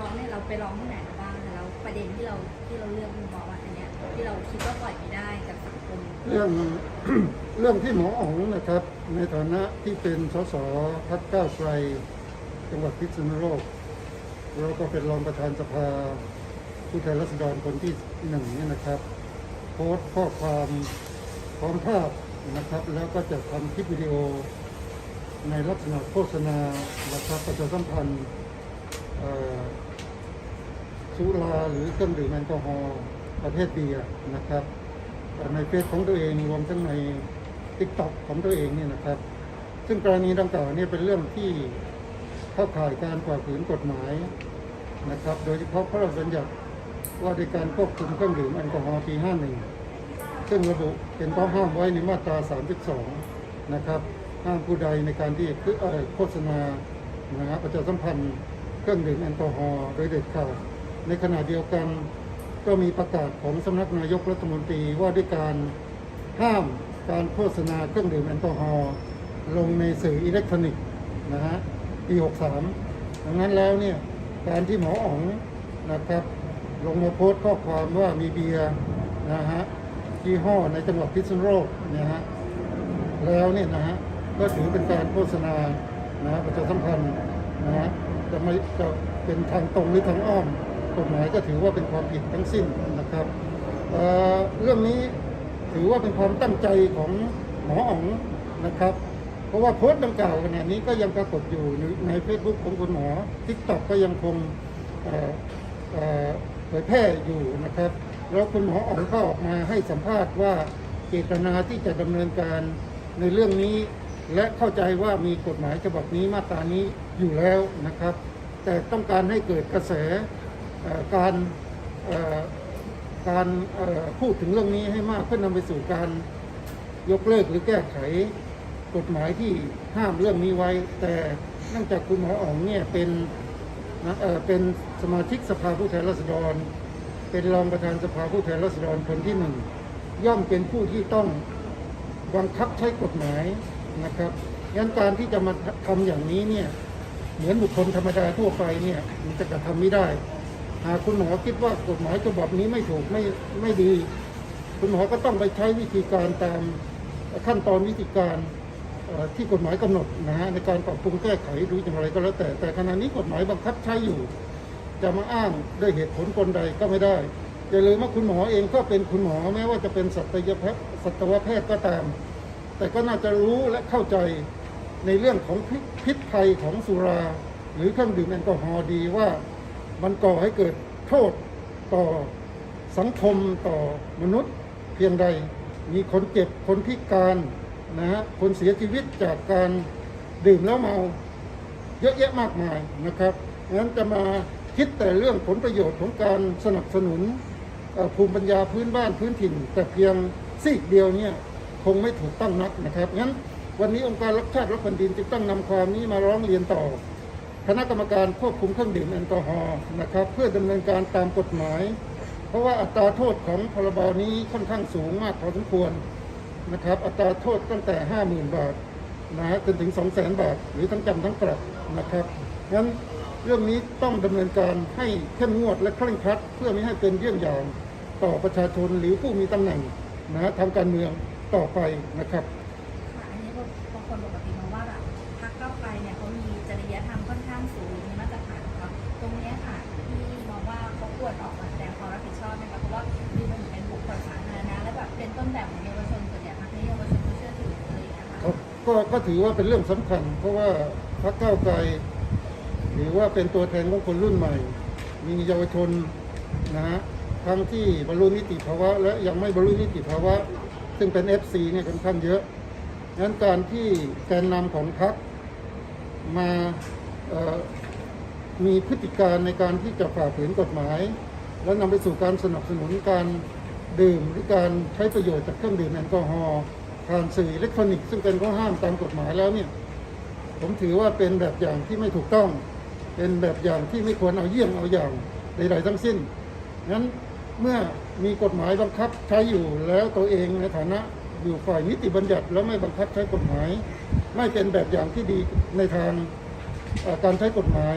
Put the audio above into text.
ร้องเนี่ยเราไปร้องที่ไหนมาบ้างแต่แล้วประเด็นที่เราที่เราเลือกมุมมองว่าอันเนี้ยที่เราคิดว่าปล่อยไม่ได้กับสังคมเรื่องเรื่องที่หมออ๋องนะครับ ในฐานะที่เป็นสสพักก้าวไกลจังหวัดพิษณุโลกแล้วก็เป็นรองประธานสภาผู้แทนราษฎรคนที่หนึ่งเนี่ยนะครับ โพสต์ข้อความพร้อมภาพนะครับ แล้วก็จะทำคลิปวิดีโอในลักษณะโฆษณานะครับประชาสัมพันธ์ สุราหรือเครื่องดื่มแอลกอฮอล์ประเภทเบียร์นะครับในเฟซของตัวเองรวมทั้งในทิกตอกของตัวเองเนี่ยนะครับ ซึ่งกรณีดังกล่าวเนี่ยเป็นเรื่องที่เข้าข่ายการฝ่าฝืนกฎหมายนะครับ โดยเฉพาะพระราชบัญญัติว่าด้วยการควบคุมเครื่องดื่มแอลกอฮอล์ปี 51 ซึ่งระบุเป็นข้อห้ามไว้ในมาตรา 32 นะครับ ห้ามผู้ใดในการที่คือโฆษณานะฮะประชาสัมพันธ์ เครื่องดื่มแอลกอฮอล์โดยเด็ดขาดในขณะเดียวกันก็มีประกาศของสำนักนายกรัฐมนตรีว่าด้วยการห้ามการโฆษณาเครื่องดื่มแอลกอฮอล์ลงในสื่ออิเล็กทรอนิกส์นะฮะปี 63 ดังนั้นแล้วเนี่ยการที่หมออ๋องนะครับลงมาโพสต์ข้อความว่ามีเบียร์นะฮะยี่ห้อในจังหวัดพิษณุโลกเนี่ยฮะแล้วเนี่ยนะฮะก็ถือเป็นการโฆษณานะฮะประชาสัมพันธ์นะฮะ จะไม่จะเป็นทางตรงหรือทางอ้อม กฎหมายก็ถือว่าเป็นความผิดทั้งสิ้นนะครับเเรื่องนี้ถือว่าเป็นความตั้งใจของหมออ๋องนะครับ เพราะว่าโพสต์ดังกล่าวขณะนี้ก็ยังปรากฏอยู่ใน Facebook ของคุณหมอทิกตอกก็ยังคงเผยแพร่อยู่นะครับ แล้วคุณหมออ๋องก็ออกมาให้สัมภาษณ์ว่าเจตนาที่จะดำเนินการในเรื่องนี้ และเข้าใจว่ามีกฎหมายฉบับนี้มาตรานี้อยู่แล้วนะครับ แต่ต้องการให้เกิดกระแสการการพูดถึงเรื่องนี้ให้มากเพื่อนำไปสู่การยกเลิกหรือแก้ไขกฎหมายที่ห้ามเรื่องนี้ไว้ แต่เนื่องจากคุณหมออ๋องเนี่ยเป็นนะเออเป็นสมาชิกสภาผู้แทนราษฎร เป็นรองประธานสภาผู้แทนราษฎรคนที่หนึ่งย่อมเป็นผู้ที่ต้องบังคับใช้กฎหมาย นะครับงั้นการที่จะมาทำอย่างนี้เนี่ยเหมือนบุคคลธรรมดาทั่วไปเนี่ยมันจะกระทำไม่ได้หากคุณหมอคิดว่ากฎหมายฉบับนี้ไม่ถูกไม่ไม่ดี คุณหมอก็ต้องไปใช้วิธีการตามขั้นตอนวิธีการที่กฎหมายกำหนดนะฮะในการปรับปรุงแก้ไขหรืออย่างไรก็แล้วแต่แต่ขณะนี้กฎหมายบังคับใช้อยู่ จะมาอ้างด้วยเหตุผลคนใดก็ไม่ได้อย่าลืมว่าคุณหมอเองก็เป็นคุณหมอแม้ว่าจะเป็นสัตยแพทย์สัตวแพทย์ก็ตาม แต่ก็น่าจะรู้และเข้าใจในเรื่องของพิษพิษภัยของสุรา หรือเครื่องดื่มแอลกอฮอล์ดีว่ามันก่อให้เกิดโทษต่อสังคมต่อมนุษย์เพียงใด มีคนเจ็บคนพิการนะฮะคนเสียชีวิตจากการดื่มแล้วเมาเยอะแยะมากมายนะครับงั้นจะมาคิดแต่เรื่องผลประโยชน์ของการสนับสนุนภูมิปัญญาพื้นบ้านพื้นถิ่น แต่เพียงซีกเดียวเนี่ย คงไม่ถูกต้องนักนะครับงั้นวันนี้องค์การรักชาติรักแผ่นดินจึงต้องนำความนี้มาร้องเรียนต่อ คณะกรรมการควบคุมเครื่องดื่มแอลกอฮอล์นะครับ เพื่อดำเนินการตามกฎหมาย เพราะว่าอัตราโทษของพรบนี้ค่อนข้างสูงมากพอสมควรนะครับ อัตราโทษตั้งแต่ 50,000 บาทนะฮะจนถึง 2 0 0 0 0 0 บาท หรือทั้งจำทั้งปรับนะครับงั้นเรื่องนี้ต้องดำเนินการให้เข้มงวดและเคร่งครัด เพื่อไม่ให้เป็นเรื่องอย่างต่อประชาชนหรือผู้มีตำแหน่งนะฮะทางการเมือง ต่อไปนะครับค่ะอันนี้บางคนปกติมองว่าแบบพรรคก้าวไกลเนี่ยเขามีจริยธรรมค่อนข้างสูงมีมาตรฐานครับตรงเนี้ยค่ะที่มองว่าเขาควรออกมาแสดงความรับผิดชอบไหมคะเพราะว่าดูมันเหมือนเป็นบุคคลสาธารณะและแบบเป็นต้นแบบของเยาวชนส่วนใหญ่พรรคนี้เยาวชนก็เชื่อถืออะไรอย่างเงี้ยค่ะครับก็ก็ถือว่าเป็นเรื่องสำคัญ เพราะว่าพรรคก้าวไกลหรือว่าเป็นตัวแทนของคนรุ่นใหม่ มีเยาวชนนะฮะทั้งที่บรรลุนิติภาวะ และยังไม่บรรลุนิติภาวะ ซึ่งเป็น FC เนี่ยค่อนข้างเยอะงั้นการที่แกนนำของพรรคมามีพฤติการในการที่จะฝ่าฝืนกฎหมาย และนำไปสู่การสนับสนุนการดื่มหรือการใช้ประโยชน์จากเครื่องดื่มแอลกอฮอล์ผ่านสื่ออิเล็กทรอนิกส์ซึ่งเป็นข้อห้ามตามกฎหมายแล้วเนี่ย ผมถือว่าเป็นแบบอย่างที่ไม่ถูกต้อง เป็นแบบอย่างที่ไม่ควรเอาเยี่ยงเอาอย่างใดๆทั้งสิ้นงั้นเมื่อ มีกฎหมายบังคับใช้อยู่แล้วตัวเองในฐานะอยู่ฝ่ายนิติบัญญัติ แล้วไม่บังคับใช้กฎหมาย ไม่เป็นแบบอย่างที่ดีในทางการใช้กฎหมาย